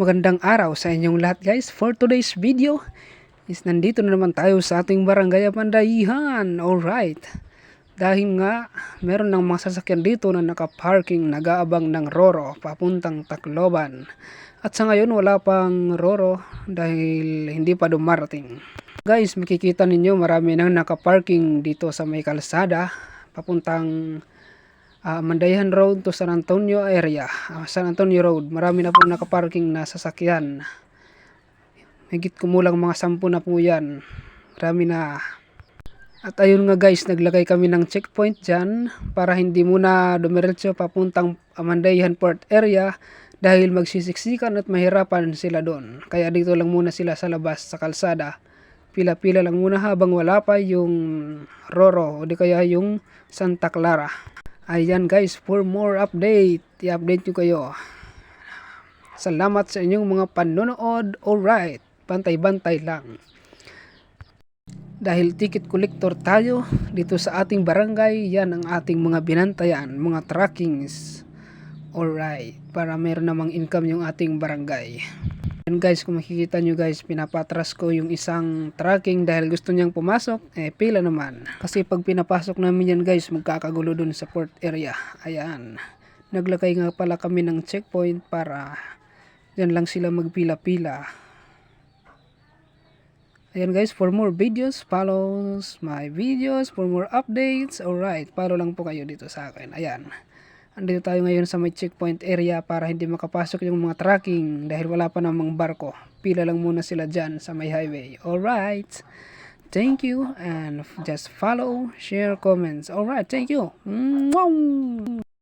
Magandang araw sa inyong lahat guys. For today's video is nandito na naman tayo sa ating barangay Pandayihan. Alright. Dahil nga meron ng mga sasakyan dito na nakaparking nag-aabang ng Roro papuntang Tacloban. At sa ngayon wala pang Roro dahil hindi pa dumarating. Guys, makikita ninyo marami nang nakaparking dito sa may kalsada papuntang ah, Mandayahan Road to San Antonio area. Ah, San Antonio Road. Marami na po nakaparking na sasakyan. Higit kumulang mga sampu na po yan. Marami na. At ayun nga guys, naglagay kami ng checkpoint dyan para hindi muna dumiretso papuntang Amandayan Port area dahil magsisiksikan at mahirapan sila doon. Kaya dito lang muna sila sa labas sa kalsada. Pila-pila lang muna habang wala pa yung Roro o di kaya yung Santa Clara. Ayan guys, for more update, i-update nyo kayo. Salamat sa inyong mga panonood. Alright, bantay-bantay lang. Dahil ticket collector tayo dito sa ating barangay, yan ang ating mga binantayan, mga trackings. Alright, para meron namang income yung ating barangay. Yan guys, kung makikita nyo guys, pinapatras ko yung isang tracking dahil gusto niyang pumasok, eh pila naman. Kasi pag pinapasok namin yan guys, magkakagulo dun sa port area. Ayan. Naglagay nga pala kami ng checkpoint para dyan lang sila magpila-pila. Ayan guys, for more videos, follow my videos, for more updates, alright, follow lang po kayo dito sa akin. Ayan. Andito tayo ngayon sa may checkpoint area para hindi makapasok yung mga tracking dahil wala pa namang barko. Pila lang muna sila dyan sa may highway. Alright. Thank you and just follow, share, comments. Alright, thank you. Mwah!